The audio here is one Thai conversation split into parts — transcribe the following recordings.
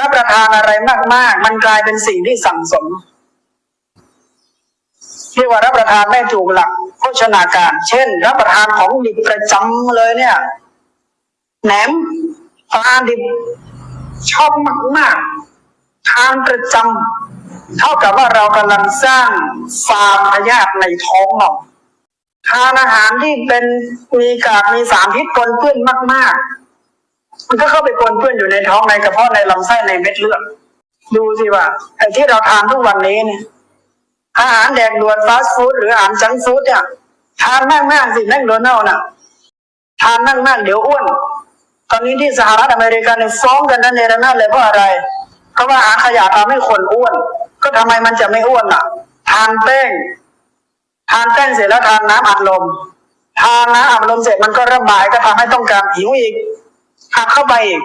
รับประทานอะไรมาก ๆ มันกลายเป็นสิ่งที่สั่งสมเรียกว่ารับประทานไม่ถูกหลักโภชนาการ เช่น รับประทานของดิบประจำเลยเนี่ยแหนมปลาดิบชอบมากๆทานประจำเท่ากับว่าเรากำลังสร้างฟาร์มพยาธิในท้องเราทานอาหารที่เป็นมีกากมีสารพิษปนเปื้อนมาก ๆ มันก็เข้าไปปนเปื้อนอยู่ในท้องในกระเพาะในลำไส้ในเม็ดเลือดดูสิว่าไอ้ที่เราทานทุกวันนี้เนี่ยอาหารแดกด่วนฟาสต์ฟู้ดหรืออาหารจังฟู้ดเนี่ยทานมากๆสิแมคโดนัลล์น่ะทานมากๆเดี๋ยวอ้วน ตอนนี้ที่สหรัฐอเมริกาเนี่ยฟ้องกันนั่นเนรนาเลยเพราะอะไร เพราะว่าอาหารขยะทำให้คนอ้วน ก็ทำไมมันจะไม่อ้วนล่ะ ทานแป้ง ทานแป้งเสร็จแล้วทานน้ำอัดลม ทานน้ำอัดลมเสร็จมันก็ระบายก็ทำให้ต้องการหิวอีก หักเข้าไปอีก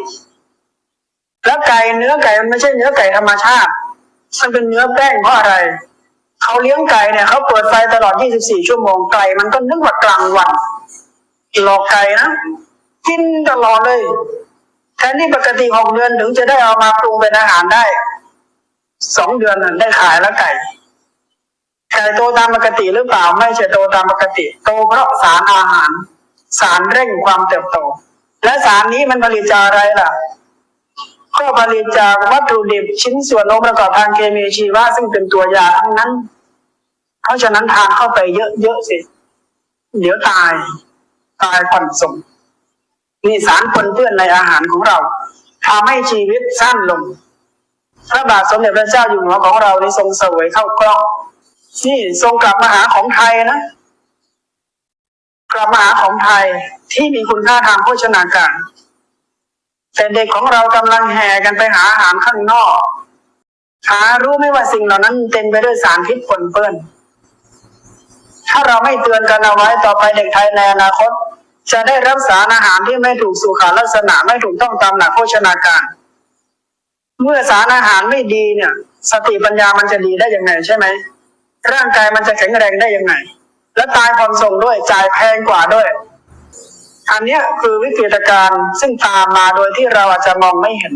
แล้วไก่เนื้อไก่มันไม่ใช่เนื้อไก่ธรรมชาติมันเป็นเนื้อแป้งเพราะอะไรเขาเลี้ยงไก่เนี่ยเขาเปิดไฟตลอด 24 ชั่วโมงไก่มันก็นึกว่ากลางวันหลอกไก่นะกินตลอดเลยแทนที่ปกติ6เดือนถึงจะได้เอามาปรุงเป็นอาหารได้สองเดือนน่ะได้ขายแล้วไก่ไก่โตตามปกติหรือเปล่าไม่ใช่โตตามปกติ โตเพราะสารอาหาร สารเร่งความเติบโต และสารนี้มันผลิตจากอะไรล่ะก็ผลิตจากวัตถุดิบชิ้นส่วนองค์ประกอบทางเคมีชีวะซึ่งเป็นตัวยาทั้งนั้น เพราะฉะนั้นทานเข้าไปเยอะๆสิ เดี๋ยวตาย ตายผ่อนสมมีสารปนเปื้อนในอาหารของเราทำให้ชีวิตสั้นลง พระบาทสมเด็จพระเจ้าอยู่หัวของเราในทรงเสวยเข้ากล้องนี่ทรงกลับมาหาของไทยนะ กับมาหาของไทยที่มีคุณค่าทางโภชนาการแต่เด็กของเรากำลังแห่กันไปหาอาหารข้างนอก หารู้ไหมว่าสิ่งเหล่านั้นเต็มไปด้วยสารพิษปนเปื้อน ถ้าเราไม่เตือนกันเอาไว้ต่อไปเด็กไทยในอนาคต จะได้รับสารอาหารที่ไม่ถูกสุขลักษณะไม่ถูกต้องตามหลักโภชนาการ เมื่อสารอาหารไม่ดีเนี่ย สติปัญญามันจะดีได้ยังไงใช่ไหมร่างกายมันจะแข็งแรงได้ยังไง และตายผ่อนส่งด้วยจ่ายแพงกว่าด้วย อันนี้คือวิกฤตการณ์ซึ่งตามมาโดยที่เราอาจจะมองไม่เห็น